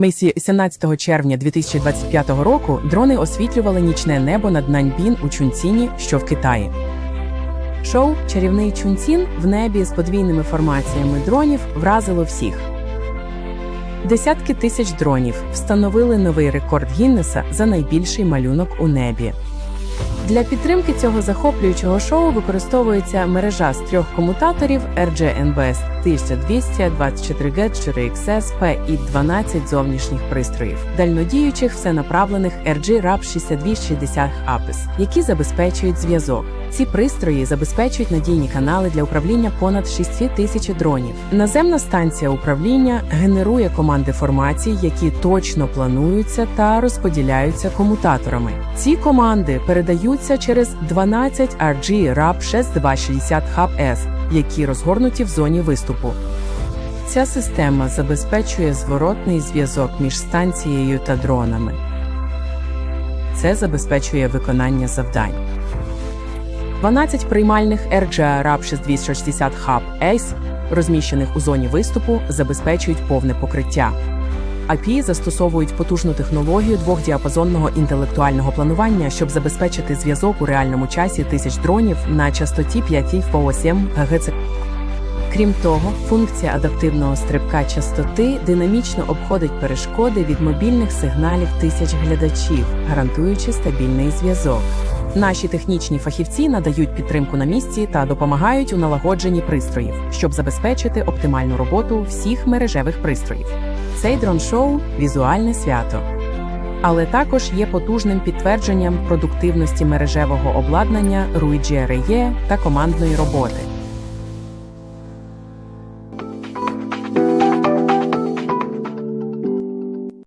Мейсі 17 червня 2025 року дрони освітлювали нічне небо над Наньбін у Чунціні, що в Китаї. Шоу Чарівний Чунцін в небі з подвійними формаціями дронів вразило всіх. Десятки тисяч дронів встановили новий рекорд Гіннеса за найбільший малюнок у небі. Для підтримки цього захоплюючого шоу використовується мережа з трьох комутаторів RGNBS 1200, 24G, 4XS, P і 12 зовнішніх пристроїв, дальнодіючих всенаправлених RG RAP 6260 APIS, які забезпечують зв'язок. Ці пристрої забезпечують надійні канали для управління понад 6 тисяч дронів. Наземна станція управління генерує команди формацій, які точно плануються та розподіляються комутаторами. Ці команди передаються через 12 RG RAP 6260 Hub S, які розгорнуті в зоні виступу. Ця система забезпечує зворотний зв'язок між станцією та дронами. Це забезпечує виконання завдань. 12 приймальних RGA RAP 6260 Hub ACE, розміщених у зоні виступу, забезпечують повне покриття. API застосовують потужну технологію двохдіапазонного інтелектуального планування, щоб забезпечити зв'язок у реальному часі тисяч дронів на частоті 5,7 ГГц. Крім того, функція адаптивного стрибка частоти динамічно обходить перешкоди від мобільних сигналів тисяч глядачів, гарантуючи стабільний зв'язок. Наші технічні фахівці надають підтримку на місці та допомагають у налагодженні пристроїв, щоб забезпечити оптимальну роботу всіх мережевих пристроїв. Цей дрон-шоу візуальне свято, але також є потужним підтвердженням продуктивності мережевого обладнання Руйджі та командної роботи.